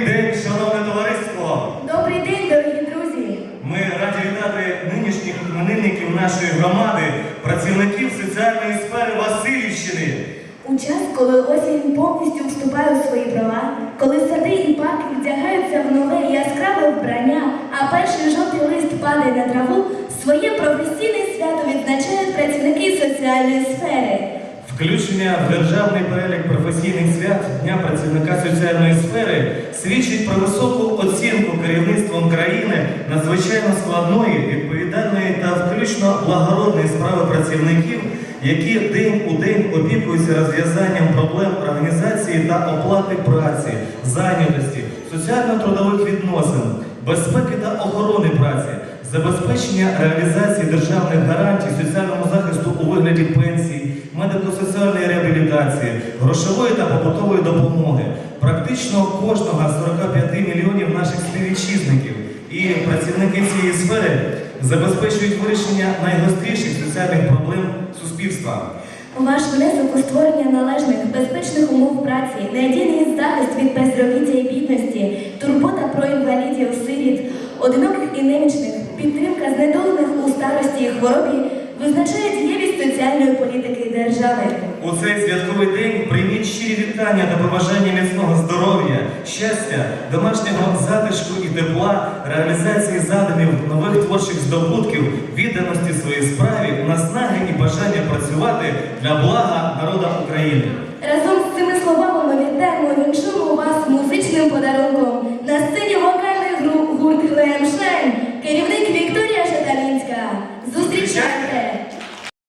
Добрий день, шановне товариство! Добрий день, дорогі друзі! Ми раді вітати нинішніх іменинників нашої громади, працівників соціальної сфери Васильівщини. У час, коли осінь повністю вступає у свої права, коли сади і парки вдягаються в нове яскраве вбрання, а перший жовтий лист падає на траву, своє професійне свято відзначають працівники соціальної сфери. Включення в державний перелік професійних свят Дня працівника соціальної сфери свідчить про високу оцінку керівництвом країни надзвичайно складної, відповідальної та включно благородної справи працівників, які день у день опікуються розв'язанням проблем організації та оплати праці, зайнятості, соціально-трудових відносин, безпеки та охорони праці, забезпечення реалізації державних гарантій соціальному реабілітації, грошової та побутової допомоги, практично кожного з 45 мільйонів наших співвітчизників. І працівники цієї сфери забезпечують вирішення найгостріших соціальних проблем суспільства. Ваш внесок у створення належних, безпечних умов праці, надійний захист від безробіття і бідності, турбота про інвалідів, сиріт, одиноких і немічних, підтримка знедолених у старості і хворобі визначає дієвість соціальної політики держави. У цей святковий день прийміть щирі вітання та побажання міцного здоров'я, щастя, домашнього затишку і тепла, реалізації задумів, нових творчих здобутків, відданості своїй справі, наснаги і бажання працювати для блага народа України. Разом з цими словами ми вітаємо і віншуємо вас музичним подарунком на сцені вокальний груп гурт Глемшайн, керівник Вікторія Шаталінська. Зустрічайте!